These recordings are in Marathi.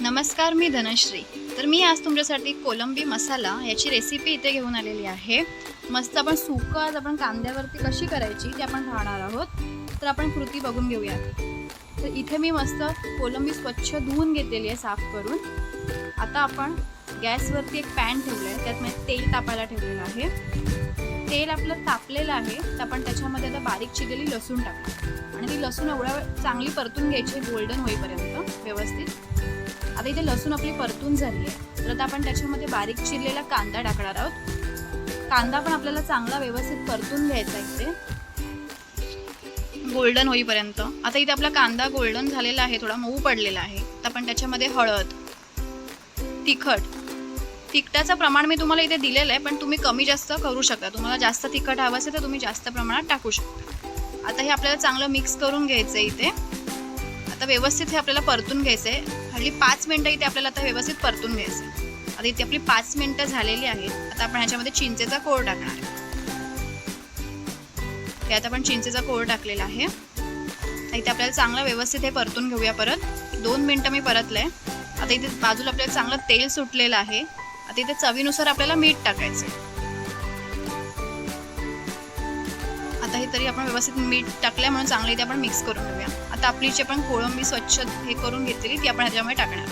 नमस्कार मी धनश्री. तर मी आज तुमच्यासाठी कोलंबी मसाला याची रेसिपी इथे घेऊन आलेली आहे. मस्त आपण सुकं आज आपण कांद्यावरती कशी करायची ती आपण पाहणार आहोत. तर आपण कृती बघून घेऊया तर इथे मी मस्त कोलंबी स्वच्छ धुवून घेतलेली आहे साफ करून. आता आपण गॅसवरती एक पॅन ठेवलं आहे त्यात मी तेल तापायला ठेवलेलं आहे. तेल आपलं तापलेलं आहे तर आपण त्याच्यामध्ये आता बारीक चिरलेली लसूण टाकू आणि ती लसूण एवढ्या चांगली परतून घ्यायची गोल्डन होईपर्यंत व्यवस्थित. आता इथे लसूण आपली परतून झाली आहे. तर आता आपण त्याच्यामध्ये बारीक चिरलेला कांदा टाकणार आहोत. कांदा पण आपल्याला चांगला व्यवस्थित परतून घ्यायचा इथे. गोल्डन होईपर्यंत. आता इथे आपला कांदा गोल्डन झालेला आहे थोडा मऊ पडलेला आहे. तर आपण त्याच्यामध्ये हळद तिखट तिखटाचं प्रमाण मी तुम्हाला इथे दिलेलं आहे पण तुम्ही कमी जास्त करू शकता. तुम्हाला जास्त तिखट हवं असेल तर तुम्ही जास्त प्रमाणात टाकू शकता. आता हे आपल्याला चांगलं मिक्स करून घ्यायचं आहे इथे. आता व्यवस्थित हे आपल्याला परतून घ्यायचं आहे हल्ली पाच मिनटं इथे आपल्याला आता व्यवस्थित परतून घ्यायचं आहे आता इथे आपली पाच मिनटं झालेली आहेत. आता आपण ह्याच्यामध्ये चिंचेचा कोळ टाकणार आहे. आता आपण चिंचेचा कोळ टाकलेला आहे. आता इथे आपल्याला चांगलं व्यवस्थित हे परतून घेऊया परत. दोन मिनटं मी परतलं आहे आता इथे बाजूला आपल्याला चांगलं तेल सुटलेलं आहे. आता इथे चवीनुसार आपल्याला मीठ टाकायचं आहे आता हे तरी आपण व्यवस्थित मीठ टाकलंय म्हणून चांगलं इथे आपण मिक्स करून घेऊया. आता आपली जी आपण कोळंबी स्वच्छ हे करून घेतलेली ती आपण ह्याच्यामध्ये टाकणार.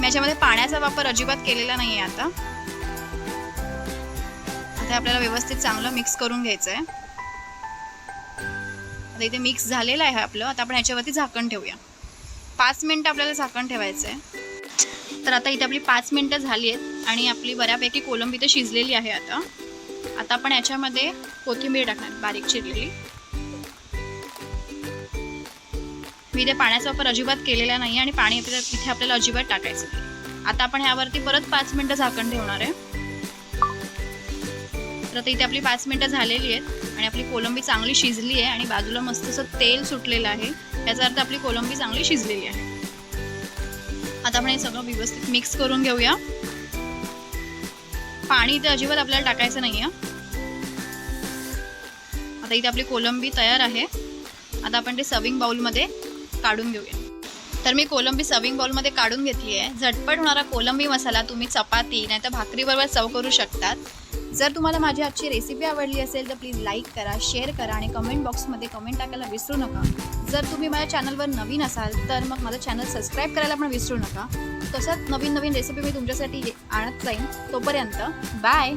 मी याच्यामध्ये पाण्याचा वापर अजिबात केलेला नाही आहे आता. आता आपल्याला व्यवस्थित चांगलं मिक्स करून घ्यायचं आहे आता इथे मिक्स झालेलं आहे आपलं. आता आपण याच्यावरती झाकण ठेवूया. पाच मिनटं आपल्याला झाकण ठेवायचं आहे तर आता इथे आपली पाच मिनटं झाली आहेत आणि आपली बऱ्यापैकी कोलंबी इथे शिजलेली आहे आता. आता आपण याच्यामध्ये कोथिंबीर टाकणार बारीक चिरलेली. मी इथे पाण्याचा वापर अजिबात केलेला नाही आणि पाणी इथे आपल्याला अजिबात टाकायचं आता आपण ह्यावरती परत पाच मिनटं झाकण ठेवणार आहे. तर आता इथे आपली पाच मिनटं झालेली आहेत आणि आपली कोलंबी चांगली शिजली आहे आणि बाजूला मस्त असं तेल सुटलेलं आहे. याचा अर्थ आपली कोलंबी चांगली शिजलेली आहे. आता आपण हे सगळं व्यवस्थित मिक्स करून घेऊया. पाणी इथे अजिबात आपल्याला टाकायचं नाही आहे आता इथे आपली कोलंबी तयार आहे. आता आपण ते सर्विंग बाउलमध्ये काढून घेऊया. तर मी कोलंबी सर्विंग बाउलमध्ये काढून घेतली आहे झटपट होणारा कोलंबी मसाला तुम्ही चपाती नाही तर भाकरीबरोबर सर्व करू शकतात. जर तुम्हाला माझी आजची रेसिपी आवडली असेल तर प्लीज लाईक करा शेअर करा आणि कमेंट बॉक्समध्ये कमेंट टाकायला विसरू नका. जर तुम्ही माझ्या चॅनलवर नवीन असाल तर मग माझं चॅनल सबस्क्राईब करायला पण विसरू नका. तसंच नवीन नवीन रेसिपी मी तुमच्यासाठी आणत जाईन तोपर्यंत बाय